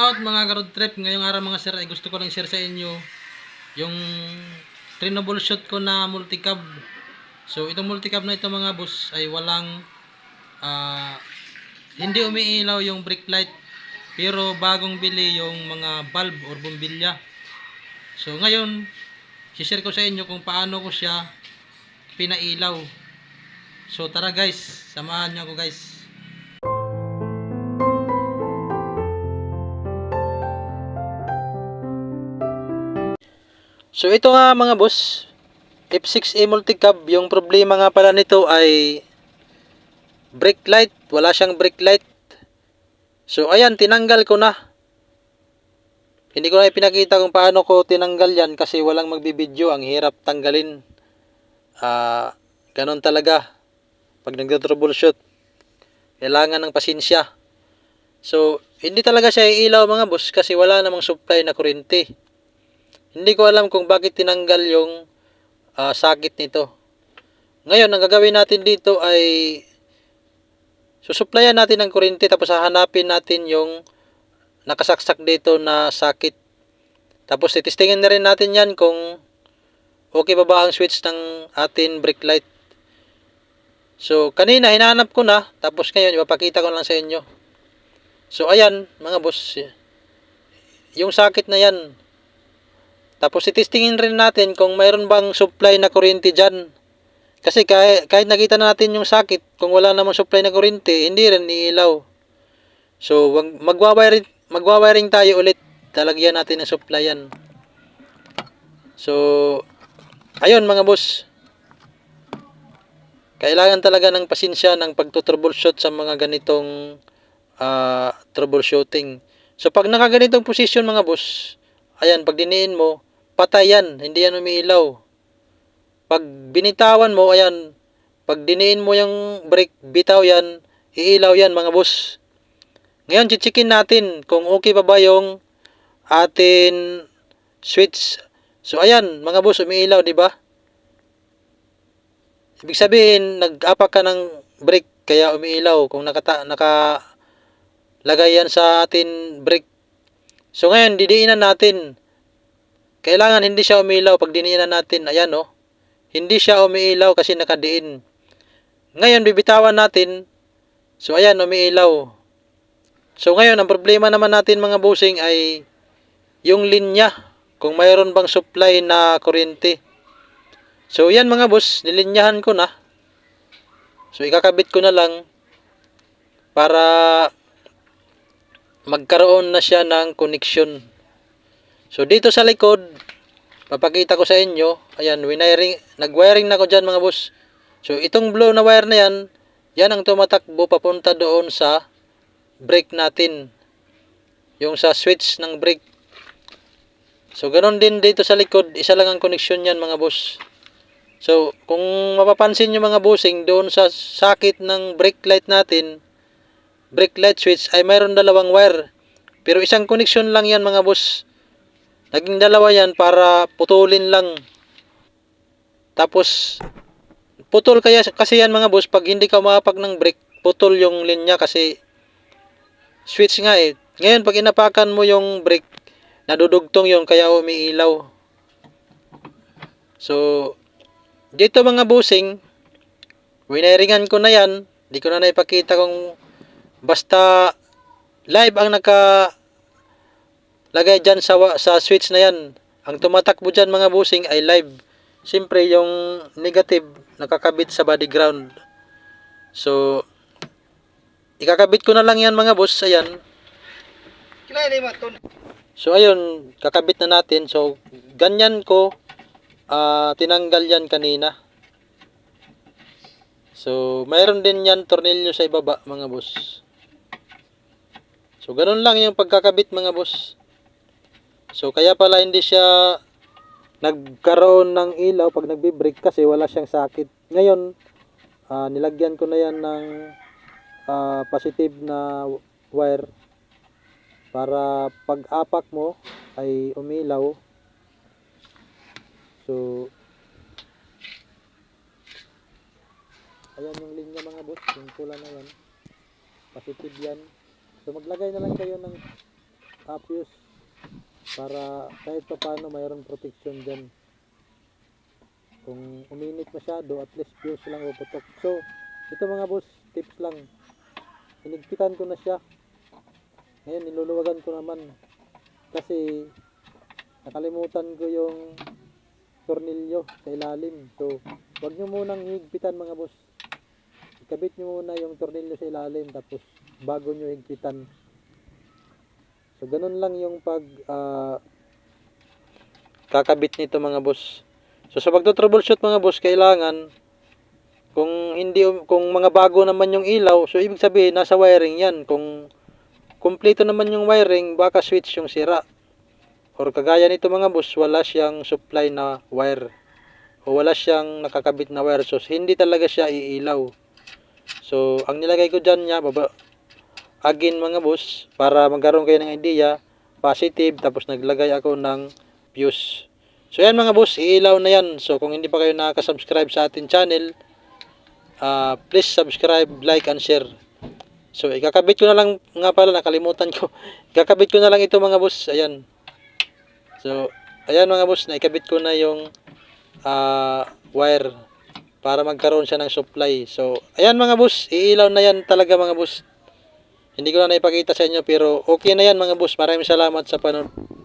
out mga road trip. Ngayong araw mga sir ay gusto ko lang share sa inyo yung trinable shot ko na multicab. So itong multicab na ito mga boss ay walang ah, hindi umiilaw yung brake light pero bagong bili yung mga bulb or bombilya. So ngayon, share ko sa inyo kung paano ko siya pinailaw. So tara guys, samahan niyo ako guys. So ito nga mga boss, F6A multicab, yung problema nga pala nito ay brake light, wala siyang brake light. So ayan, tinanggal ko na. Hindi ko na ipinakita kung paano ko tinanggal yan kasi walang magbibideo, ang hirap tanggalin. Ah, ganun talaga. Pag nagdo-troubleshoot, kailangan ng pasensya. So, hindi talaga siya iilaw mga boss kasi wala namang supply na kuryente. Hindi ko alam kung bakit tinanggal yung ah, sakit nito. Ngayon, ang gagawin natin dito ay susuplayan natin ng kuryente tapos hahanapin natin yung nakasaksak dito na sakit. Tapos titistingin na rin natin yan kung okay pa ba ang switch ng atin brake light. So, kanina hinahanap ko na, tapos ngayon ipapakita ko lang sa inyo. So, ayan, mga boss, yung sakit na yan, tapos itistingin rin natin kung mayroon bang supply na kuryente dyan. Kasi kahit, kahit nakita na natin yung sakit, kung wala namang supply na kuryente, hindi rin iilaw. So, magwawiring, magwawiring tayo ulit. Talagyan natin ng supply yan. So, ayun mga boss. Kailangan talaga ng pasensya ng pagtutroubleshoot sa mga ganitong ah, troubleshooting. So, pag nakaganitong position mga boss, ayan, pag diniin mo, patay yan, hindi yan umiilaw. Pag binitawan mo, ayan, pag diniin mo yung brake, bitaw yan, iilaw yan mga boss. Ngayon, chichikin natin kung okay pa ba yung atin switch. So, ayan, mga boss, umiilaw, di ba? Ibig sabihin, nag-apak ka ng brake, kaya umiilaw. Kung nakata, naka lagay yan sa atin brake. So, ngayon, didiinan natin. Kailangan hindi siya umilaw pag diniinan natin. Ayan, oh. Hindi siya umiilaw kasi nakadiin. Ngayon, bibitawan natin. So, ayan, umiilaw. So, ngayon, ang problema naman natin mga busing ay yung linya. Kung mayroon bang supply na kuryente. So, yan mga boss, nilinyahan ko na. So, ikakabit ko na lang para magkaroon na siya ng connection. So, dito sa likod, papakita ko sa inyo, ayan, wiring, nag-wiring na ko dyan mga boss. So, itong blue na wire na yan, yan ang tumatakbo papunta doon sa brake natin. Yung sa switch ng brake. So, ganun din dito sa likod, isa lang ang connection yan mga boss. So, kung mapapansin nyo mga bossing, doon sa sakit ng brake light natin, brake light switch ay mayroon dalawang wire. Pero isang connection lang yan mga boss. Naging dalawa yan para putulin lang. Tapos, putol kaya kasi yan mga boss, pag hindi ka umapag ng brake, putol yung linya kasi switch nga eh. Ngayon, pag inapakan mo yung brake, nadudugtong yung kaya umiilaw. So, dito mga busing, winaringan ko na yan. Di ko na naipakita kung basta live ang naka lagay dyan sa, sa switch na yan. Ang tumatakbo dyan mga busing ay live. Siyempre yung negative nakakabit sa body ground. So, ikakabit ko na lang yan mga boss. Ayan. So, ayun, kakabit na natin. So, ganyan ko ah tinanggal yan kanina. So, mayroon din yan tornilyo sa ibaba, mga boss. So, ganun lang yung pagkakabit, mga boss. So, kaya pala hindi siya nagkaroon ng ilaw pag nagbibrake kasi wala siyang sakit. Ngayon, ah, nilagyan ko na yan ng ah, positive na wire para pag apak mo ay umilaw So, ayan yung linya mga boss, yung pula na yan. Positive yan. So, maglagay na lang kayo ng uh, fuse para kahit pa paano mayroong protection dyan. Kung uminit masyado at least fuse lang puputok so ito mga boss tips lang. Hinigpitan ko na siya. Ngayon niluluwagan ko naman. Kasi nakalimutan ko yung tornilyo sa ilalim. So wag nyo munang higpitan mga boss. Ikabit nyo muna yung tornilyo sa ilalim tapos bago nyo higpitan so ganun lang yung pag ah, kakabit nito mga boss. So sa pagto-troubleshoot mga boss kailangan kung hindi kung mga bago naman yung ilaw so ibig sabihin nasa wiring yan. Kung kumpleto naman yung wiring baka switch yung sira. Or kagaya nito mga boss wala siyang supply na wire. O wala siyang nakakabit na wire. So hindi talaga siya iilaw. So ang nilagay ko dyan niya baba again mga boss para magkaroon kayo ng idea positive tapos naglagay ako ng fuse so yan mga boss iilaw na yan. So kung hindi pa kayo nakaka-subscribe sa atin channel ah, please subscribe like and share. So ikakabit ko na lang nga pala nakalimutan ko. Ikakabit ko na lang ito mga boss. Ayan. So, ayan mga boss, naikabit ko na yung ah, wire para magkaroon siya ng supply. So, ayan mga boss, iilaw na yan talaga mga boss. Hindi ko na naipakita sa inyo pero okay na yan mga boss. Maraming salamat sa panonood.